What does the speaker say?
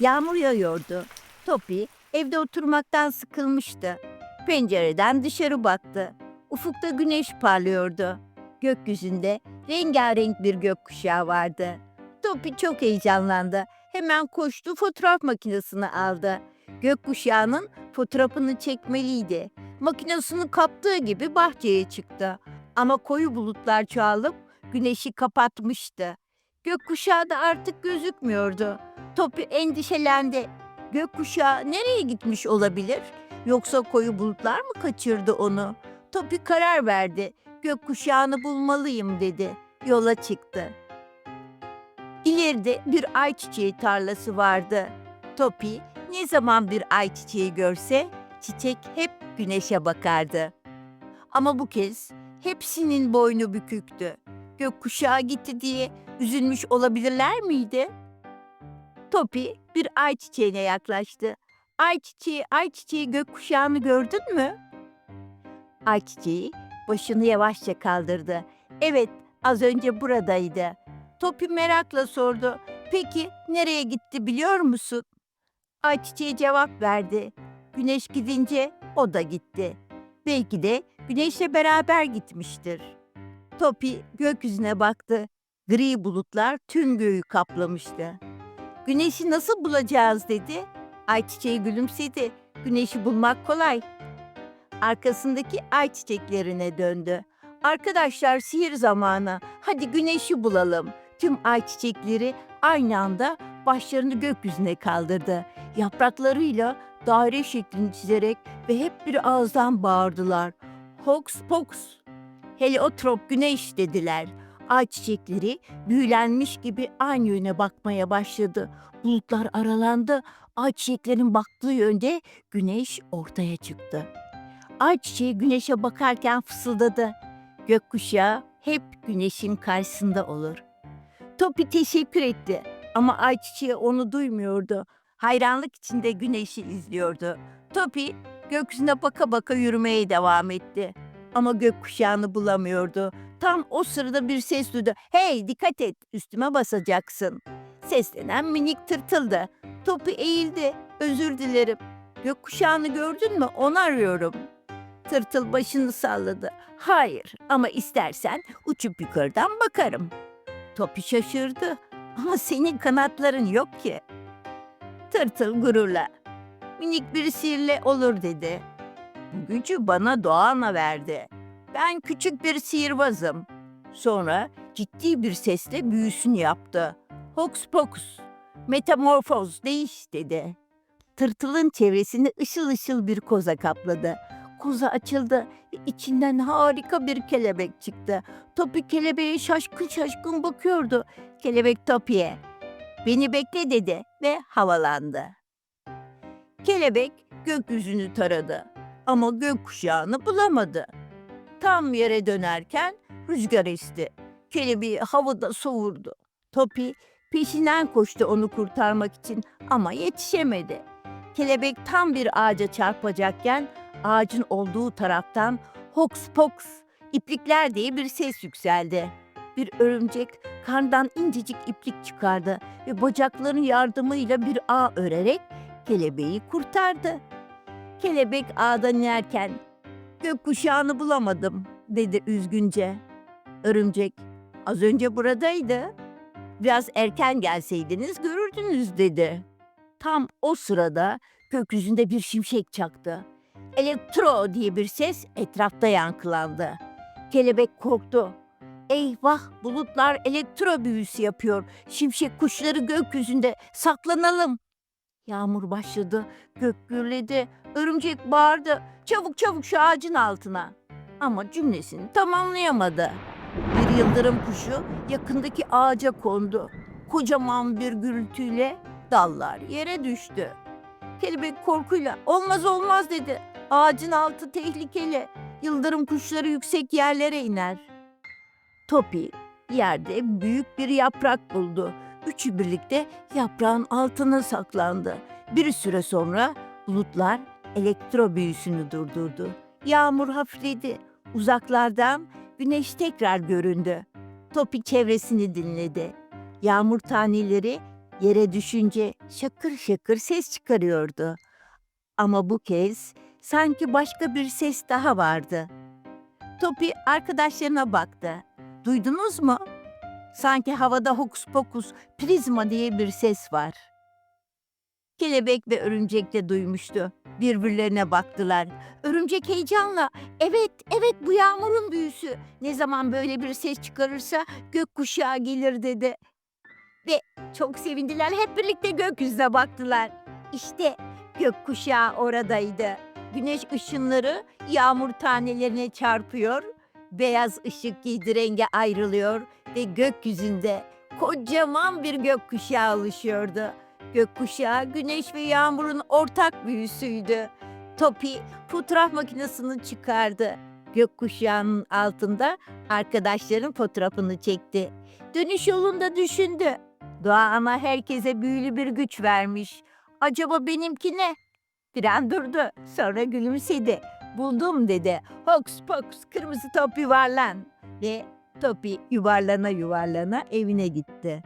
Yağmur yağıyordu. Topi evde oturmaktan sıkılmıştı. Pencereden dışarı baktı. Ufukta güneş parlıyordu. Gökyüzünde rengarenk bir gökkuşağı vardı. Topi çok heyecanlandı. Hemen koştu fotoğraf makinesini aldı. Gökkuşağının fotoğrafını çekmeliydi. Makinesini kaptığı gibi bahçeye çıktı. Ama koyu bulutlar çoğalıp güneşi kapatmıştı. Gökkuşağı da artık gözükmüyordu. Topi endişelendi. Gökkuşağı nereye gitmiş olabilir? Yoksa koyu bulutlar mı kaçırdı onu? Topi karar verdi. Gökkuşağını bulmalıyım dedi. Yola çıktı. İleride bir ayçiçeği tarlası vardı. Topi ne zaman bir ayçiçeği görse çiçek hep güneşe bakardı. Ama bu kez hepsinin boynu büküktü. Gökkuşağı gitti diye üzülmüş olabilirler miydi? Topi bir ayçiçeğine yaklaştı. Ayçiçeği, ayçiçeği gökkuşağını gördün mü? Ayçiçeği başını yavaşça kaldırdı. Evet, az önce buradaydı. Topi merakla sordu. Peki nereye gitti biliyor musun? Ayçiçeği cevap verdi. Güneş gidince o da gitti. Belki de güneşle beraber gitmiştir. Topi gökyüzüne baktı. Gri bulutlar tüm göğü kaplamıştı. Güneşi nasıl bulacağız dedi. Ayçiçeği gülümsedi. Güneşi bulmak kolay. Arkasındaki ayçiçeklerine döndü. Arkadaşlar sihir zamanı. Hadi güneşi bulalım. Tüm ayçiçekleri aynı anda başlarını gökyüzüne kaldırdı. Yapraklarıyla daire şeklini çizerek ve hep bir ağızdan bağırdılar. Hoks poks. Heliotrop güneş dediler. Ayçiçekleri büyülenmiş gibi aynı yöne bakmaya başladı. Bulutlar aralandı. Ayçiçeklerin baktığı yönde güneş ortaya çıktı. Ayçiçeği güneşe bakarken fısıldadı. Gökkuşağı hep güneşin karşısında olur. Topi teşekkür etti ama ayçiçeği onu duymuyordu. Hayranlık içinde güneşi izliyordu. Topi gökyüzüne baka baka yürümeye devam etti. Ama gökkuşağını bulamıyordu. Tam o sırada bir ses duydu. Hey dikkat et üstüme basacaksın. Seslenen minik tırtıldı. Topu eğildi. Özür dilerim. Gökkuşağını gördün mü? Onu arıyorum. Tırtıl başını salladı. Hayır ama istersen uçup yukarıdan bakarım. Topi şaşırdı. Ama senin kanatların yok ki. Tırtıl gururla. Minik bir sihirle olur dedi. Bu gücü bana doğana verdi. Ben küçük bir sihirbazım. Sonra ciddi bir sesle büyüsünü yaptı. Hoks pokus, metamorfoz değiş dedi. Tırtılın çevresini ışıl ışıl bir koza kapladı. Koza açıldı ve içinden harika bir kelebek çıktı. Topi kelebeğe şaşkın şaşkın bakıyordu. Kelebek Topi'ye. Beni bekle dedi ve havalandı. Kelebek gökyüzünü taradı ama gökkuşağını bulamadı. Tam yere dönerken rüzgar esti. Kelebeği havada soğurdu. Topi peşinden koştu onu kurtarmak için ama yetişemedi. Kelebek tam bir ağaca çarpacakken ağacın olduğu taraftan hoks poks iplikler diye bir ses yükseldi. Bir örümcek karnından incecik iplik çıkardı ve bacaklarının yardımıyla bir ağ örerek kelebeği kurtardı. Kelebek ağdan inerken gökkuşağını bulamadım dedi üzgünce. Örümcek az önce buradaydı. Biraz erken gelseydiniz görürdünüz dedi. Tam o sırada gökyüzünde bir şimşek çaktı. Elektro diye bir ses etrafta yankılandı. Kelebek korktu. Eyvah bulutlar elektro büyüsü yapıyor. Şimşek kuşları gökyüzünde saklanalım. Yağmur başladı, gök gürledi, örümcek bağırdı. Çabuk çabuk şu ağacın altına. Ama cümlesini tamamlayamadı. Bir yıldırım kuşu yakındaki ağaca kondu. Kocaman bir gürültüyle dallar yere düştü. Kelebek korkuyla olmaz olmaz dedi. Ağacın altı tehlikeli. Yıldırım kuşları yüksek yerlere iner. Topi yerde büyük bir yaprak buldu. Üçü birlikte yaprağın altına saklandı. Bir süre sonra bulutlar elektro büyüsünü durdurdu. Yağmur hafifledi. Uzaklardan güneş tekrar göründü. Topi çevresini dinledi. Yağmur taneleri Yere düşünce şakır şakır ses çıkarıyordu. Ama bu kez sanki başka bir ses daha vardı. Topi arkadaşlarına baktı. Duydunuz mu? Sanki havada hokus pokus, prizma diye bir ses var. Kelebek ve örümcek de duymuştu. Birbirlerine baktılar. Örümcek heyecanla, evet, evet bu yağmurun büyüsü. Ne zaman böyle bir ses çıkarırsa gökkuşağı gelir dedi. Ve çok sevindiler, hep birlikte gökyüzüne baktılar. İşte gökkuşağı oradaydı. Güneş ışınları yağmur tanelerine çarpıyor, beyaz ışık giydi renge ayrılıyor ve gökyüzünde kocaman bir gökkuşağı oluşuyordu. Gökkuşağı güneş ve yağmurun ortak büyüsüydü. Topi fotoğraf makinesini çıkardı. Gökkuşağının altında arkadaşların fotoğrafını çekti. Dönüş yolunda düşündü. Doğa ana herkese büyülü bir güç vermiş. Acaba benimki ne? Bir an durdu. Sonra gülümsedi. Buldum dedi. Hoks poks kırmızı top yuvarlan. Ve Topi yuvarlana yuvarlana evine gitti.